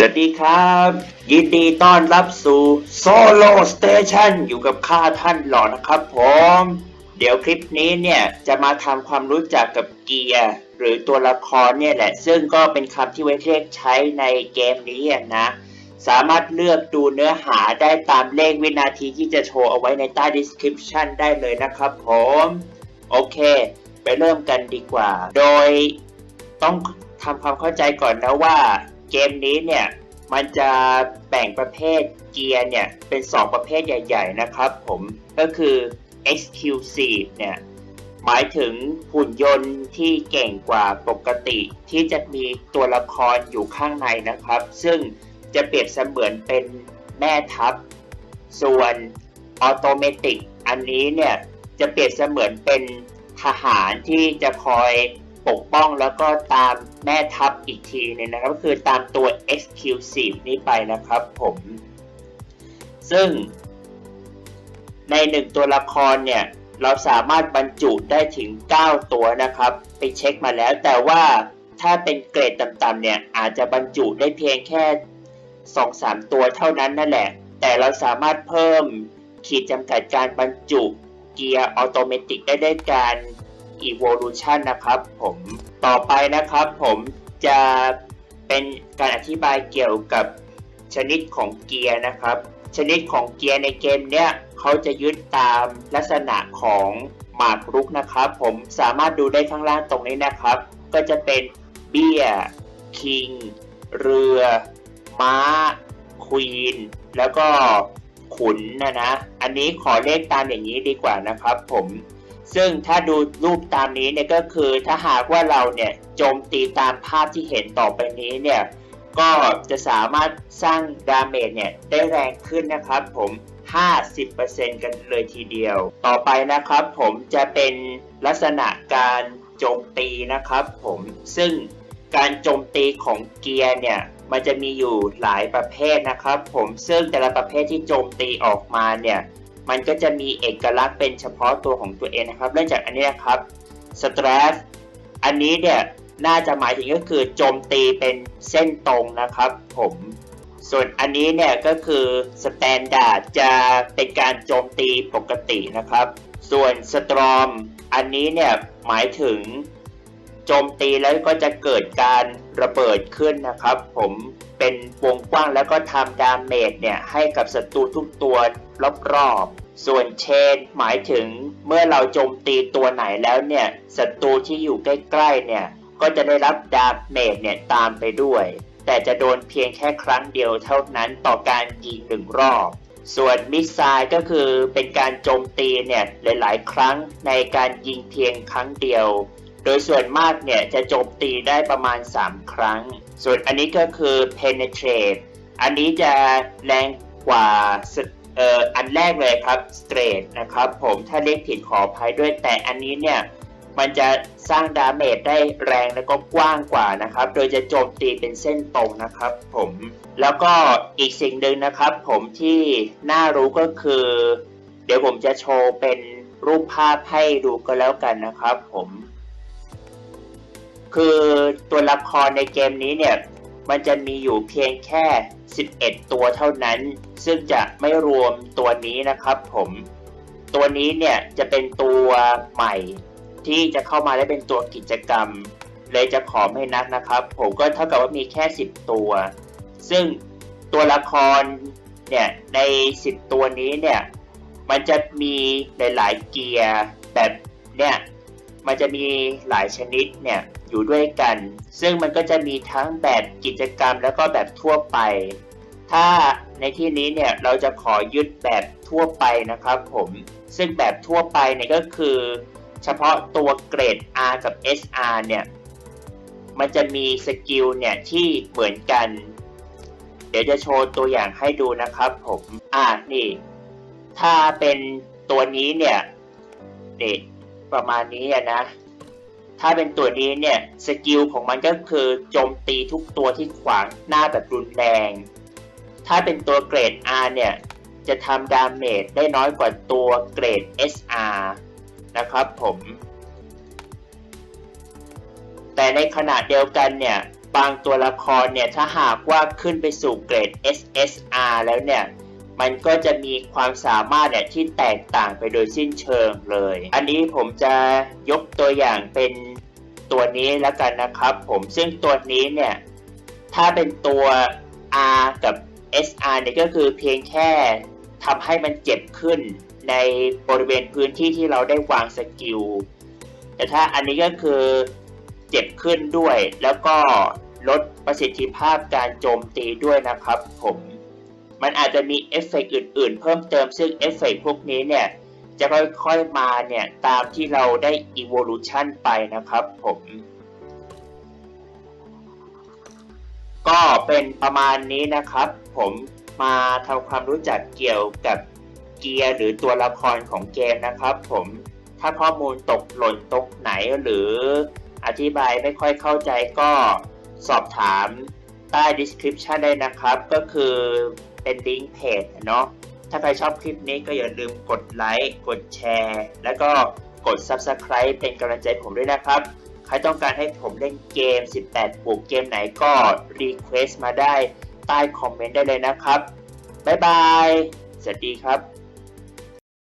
สวัสดีครับ ยินดีต้อนรับสู่โซโลสเตชันอยู่กับข้าท่านหล่อนะครับผม เดี๋ยวคลิปนี้เนี่ย จะมาทำความรู้จักกับเกียร์ หรือตัวละครเนี่ยแหละ ซึ่งก็เป็นคำที่ไว้เรียกใช้ในเกมนี้นะ สามารถเลือกดูเนื้อหาได้ตามเลขวินาทีที่จะโชว์เอาไว้ในใต้ description ได้เลยนะครับผม โอเค ไปเริ่มกันดีกว่า โดยต้องทำความเข้าใจก่อนนะว่า เกมนี้เนี่ยมันจะแบ่งประเภทเกียร์เนี่ยเป็น 2 ประเภทใหญ่ ๆ นะครับผมก็คือ exclusive เนี่ยหมายถึงหุ่นยนต์ที่เก่งกว่าปกติ ที่จะมีตัวละครอยู่ข้างในนะครับ ซึ่งจะเปรียบเสมือนเป็นแม่ทัพ ส่วนออโตเมติกอันนี้เนี่ยจะเปรียบเสมือนเป็นทหารที่จะคอย ปกป้องแล้วก็ตามแม่ทัพอีกทีหนึงนะครับ ก็คือตามตัว exclusive นี้ไปนะครับผม ซึ่งในหนึ่งตัวละครเนี่ย เราสามารถบรรจุได้ถึง 9 ตัวนะครับ ไปเช็คมาแล้วแต่ว่าถ้าเป็นเกรดต่ำๆเนี่ย อาจจะบรรจุได้เพียงแค่ 2-3 ตัวเท่านั้นนั่นแหละ แต่เราสามารถเพิ่มขีดจำกัดการบรรจุเกียร์ออโตเมติกได้ด้วยการ evolution นะครับผมต่อไปนะครับผมจะเป็นการอธิบายเกี่ยวกับชนิดของเกียร์นะครับ ชนิดของเกียร์ในเกมเนี้ยเขาจะยึดตามลักษณะของหมากรุกนะครับ ผมสามารถดูได้ข้างล่างตรงนี้นะครับ ก็จะเป็นเบี้ยคิง เรือ ม้า ควีน แล้วก็ขุนนะนะ อันนี้ขอเลขตามอย่างนี้ดีกว่านะครับผม ซึ่งถ้าดูรูปตามนี้เนี่ยก็คือถ้าหากว่าเราเนี่ยโจมตีตามภาพที่เห็นต่อไปนี้เนี่ยก็จะสามารถสร้างดาเมจเนี่ยได้แรงขึ้นนะครับผม 50%กันเลยทีเดียว ต่อไปนะครับผมจะเป็นลักษณะการโจมตีนะครับผมซึ่งการโจมตีของเกียร์เนี่ยมันจะมีอยู่หลายประเภทนะครับผมซึ่งแต่ละประเภทที่โจมตีออกมาเนี่ย มันก็จะมีเอกลักษณ์เป็นเฉพาะตัวของตัวเองนะครับเริ่มจากอันนี้นะครับ stress อันนี้เนี่ยน่าจะหมายถึงก็คือโจมตีเป็นเส้นตรงนะครับผม ส่วนอันนี้เนี่ยก็คือ standard จะเป็นการโจมตีปกตินะครับ ส่วน storm อันนี้เนี่ยหมายถึงโจมตีแล้วก็จะเกิดการระเบิดขึ้นนะครับ ผม เป็นวงกว้างแล้วก็ทำดาเมจเนี่ยให้กับศัตรูทุกตัวรอบๆ ส่วนเชนหมายถึงเมื่อเราโจมตีตัวไหนแล้วเนี่ยศัตรูที่อยู่ใกล้ๆเนี่ยก็จะได้รับดาเมจเนี่ยตามไปด้วย แต่จะโดนเพียงแค่ครั้งเดียวเท่านั้นต่อการยิงหนึ่งรอบส่วนมิสไซล์ก็คือเป็นการโจมตีเนี่ยหลาย ๆ ครั้งในการยิงเพียงครั้งเดียว โดยส่วนมากเนี่ยจะโจมตีได้ประมาณ 3 ครั้ง ส่วนอันนี้ก็คือ penetrate อันนี้จะแรงกว่าเอ่ออันแรกเลยครับ straight นะครับผมถ้าเรียกผิดขออภัยด้วยแต่อันนี้เนี่ยมันจะสร้างดาเมจได้แรงและก็กว้างกว่านะครับ โดยจะโจมตีเป็นเส้นตรงนะครับผมแล้วก็อีกสิ่งหนึ่งนะครับ ผมที่น่ารู้ก็คือ เดี๋ยวผมจะโชว์เป็นรูปภาพให้ดูก็แล้วกันนะครับ ผม คือตัวละครในเกมนี้เนี่ย มันจะมีอยู่เพียงแค่ 11 ตัวเท่านั้น ซึ่งจะไม่รวมตัวนี้นะครับผม ตัวนี้เนี่ยจะเป็นตัวใหม่ที่จะเข้ามาได้เป็นตัวกิจกรรม เลยจะขอไม่นักนะครับ ผมก็เท่ากับว่ามีแค่ 10 ตัว ซึ่งตัวละครเนี่ยใน 10 ตัวนี้เนี่ย มันจะมีหลาย ๆ เกียร์แบบเนี่ย มันจะมีหลายชนิดเนี่ยอยู่ด้วยกัน ซึ่งมันก็จะมีทั้งแบบกิจกรรมแล้วก็แบบทั่วไป ถ้าในที่นี้เนี่ยเราจะขอยึดแบบทั่วไปนะครับผมซึ่งแบบทั่วไปเนี่ยก็คือ เฉพาะตัวเกรด R กับ SR เนี่ยมันจะมีสกิลเนี่ยที่เหมือนกัน เดี๋ยวจะโชว์ตัวอย่างให้ดูนะครับผมอ่านี่ ถ้าเป็นตัวนี้เนี่ยนี่ ประมาณนี้นะ ถ้าเป็นตัวนี้เนี่ยสกิลของมันก็คือโจมตีทุกตัวที่ขวางหน้าแบบรุนแรง ถ้าเป็นตัวเกรด R เนี่ยจะทำดาเมจได้น้อยกว่าตัวเกรด SR นะครับผม แต่ในขณะเดียวกันเนี่ยบางตัวละครเนี่ยถ้าหากว่าขึ้นไปสู่เกรด SSR แล้วเนี่ย มันก็จะมีความสามารถเนี่ยที่แตกต่างไปโดยสิ้นเชิงเลย อันนี้ผมจะยกตัวอย่างเป็นตัวนี้แล้วกันนะครับ ผมซึ่งตัวนี้เนี่ยถ้าเป็นตัว R กับ SR เนี่ยก็คือเพียงแค่ทำให้มันเจ็บขึ้นในบริเวณพื้นที่ที่เราได้วางสกิล แต่ถ้าอันนี้ก็คือเจ็บขึ้นด้วย แล้วก็ลดประสิทธิภาพการโจมตีด้วยนะครับผม มันอาจจะมีเอฟเฟกต์อื่น ๆ เพิ่มเติมซึ่งเอฟเฟกต์พวกนี้เนี่ยจะค่อยๆมาเนี่ยตามที่เราได้ evolution ไปนะครับผม ก็เป็นประมาณนี้นะครับ ผมมาทำความรู้จักเกี่ยวกับเกียร์หรือตัวละครของเกมนะครับ ผมถ้าข้อมูลตกหล่นตกไหนหรืออธิบายไม่ค่อยเข้าใจก็สอบถามใต้ description ได้นะครับ ก็คือ เป็นลิงก์เพจเนาะถ้าใครชอบคลิปนี้ก็อย่าลืมกดไลค์กดแชร์ แล้วก็กด subscribe เป็นกำลังใจผมด้วยนะครับ ใครต้องการให้ผมเล่นเกม 18 บวกเกมไหนก็รีเควสต์มาได้ใต้คอมเมนต์ได้เลยนะครับ บ๊ายบาย สวัสดีครับ